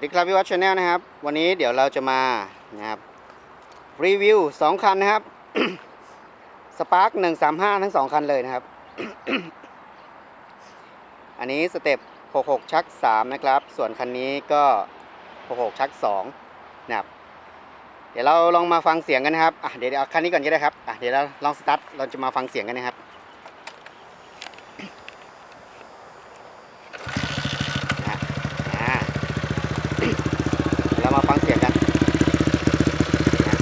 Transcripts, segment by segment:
วัสดีครับวิวัฒชาแนลนะครับ วันนี้เดี๋ยวเราจะมานะครับรีวิว2คันนะครับสปาร์ค135ทั้ง2คันเลยนะครับ อันนี้สเต็ป66ชัก3นะครับ ส่วนคันนี้ก็66ชัก2นะครับ เดี๋ยวเราลองมาฟังเสียงกันนะครับอะเดี๋ยวเอาคันนี้ก่อนก็ได้ครับอะเดี๋ยวเราลองสตาร์ทเราจะมาฟังเสียงกันนะครับ นะอ่า เรามาฟังเสียงกันนะอ่า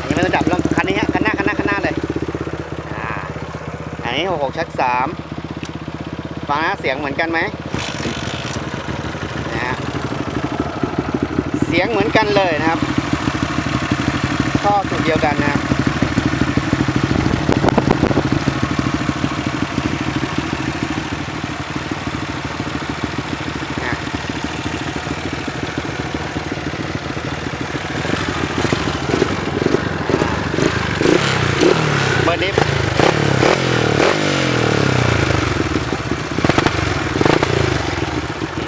อันนี้ไม่ต้องจับลองคันนี้ฮะคันหน้าคันหน้าคันหน้าเลยอ่า อันนี้หกหกชักสามฟังนะเสียงเหมือนกันไหมนะฮะเสียงเหมือนกันเลยนะครับท่อสูตรเดียวกันนะครับนะเปิดลิฟต์โอเค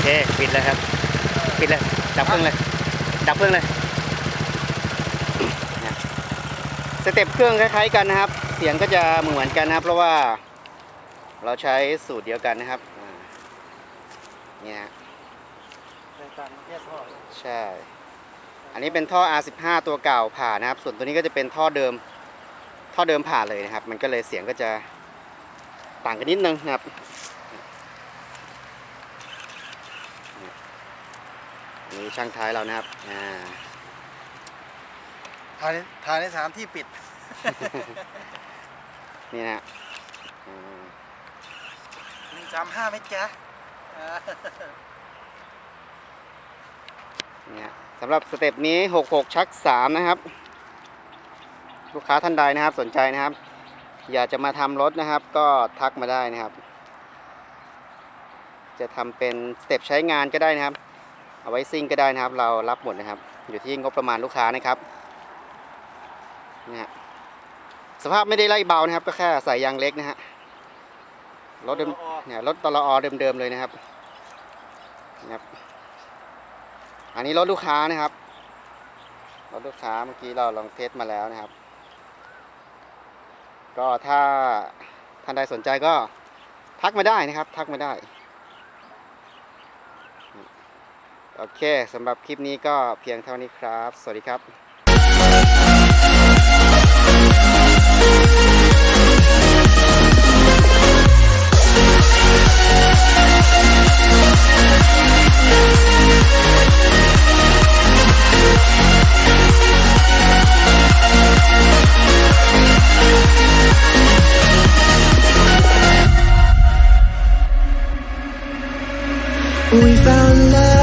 โอ เคปิดเลยครับ ปิดเลย ดับเครื่องเลย ดับเครื่องเลยสเต็ปเครื่องคล้ายๆกันนะครับ เสียงก็จะเหมือนกันนะครับ เพราะว่าเราใช้สูตรเดียวกันนะครับเนี่ยฮะในการแยกท่อใช่ อันนี้เป็นท่อ R15 ตัวเก่าผ่านะครับ ส่วนตัวนี้ก็จะเป็นท่อเดิม ท่อเดิมผ่าเลยนะครับ มันก็เลยเสียงก็จะต่างกันนิดนึงนะครับ อันนี้ช่างท้ายเรานะครับอ่าถ่ายในถ่ายในสถานที่ปิด นี่นะอืมหนึ่งสามห้าไหมจ๊ะอ่าเนี่ยสำหรับสเต็ปนี้ 66 ชัก 3 นะครับ ลูกค้าท่านใดนะครับสนใจนะครับ อยากจะมาทำรถนะครับ ก็ทักมาได้นะครับ จะทำเป็นสเต็ปใช้งานก็ได้นะครับ เอาไว้ซิ่งก็ได้นะครับ เรารับหมดนะครับ อยู่ที่งบประมาณลูกค้านะครับนี่ฮะสภาพไม่ได้ไล่เบานะครับ ก็แค่ใส่ยางเล็กนะฮะรถเดิมเนี่ยรถตลอเดิมๆเลยนะครับนะครับ อันนี้รถลูกค้านะครับรถลูกค้าเมื่อกี้เราลองเทสมาแล้วนะครับ ก็ถ้าท่านใดสนใจก็ทักมาได้นะครับ ทักมาได้ โอเคสำหรับคลิปนี้ก็เพียงเท่านี้ครับ สวัสดีครับ We found love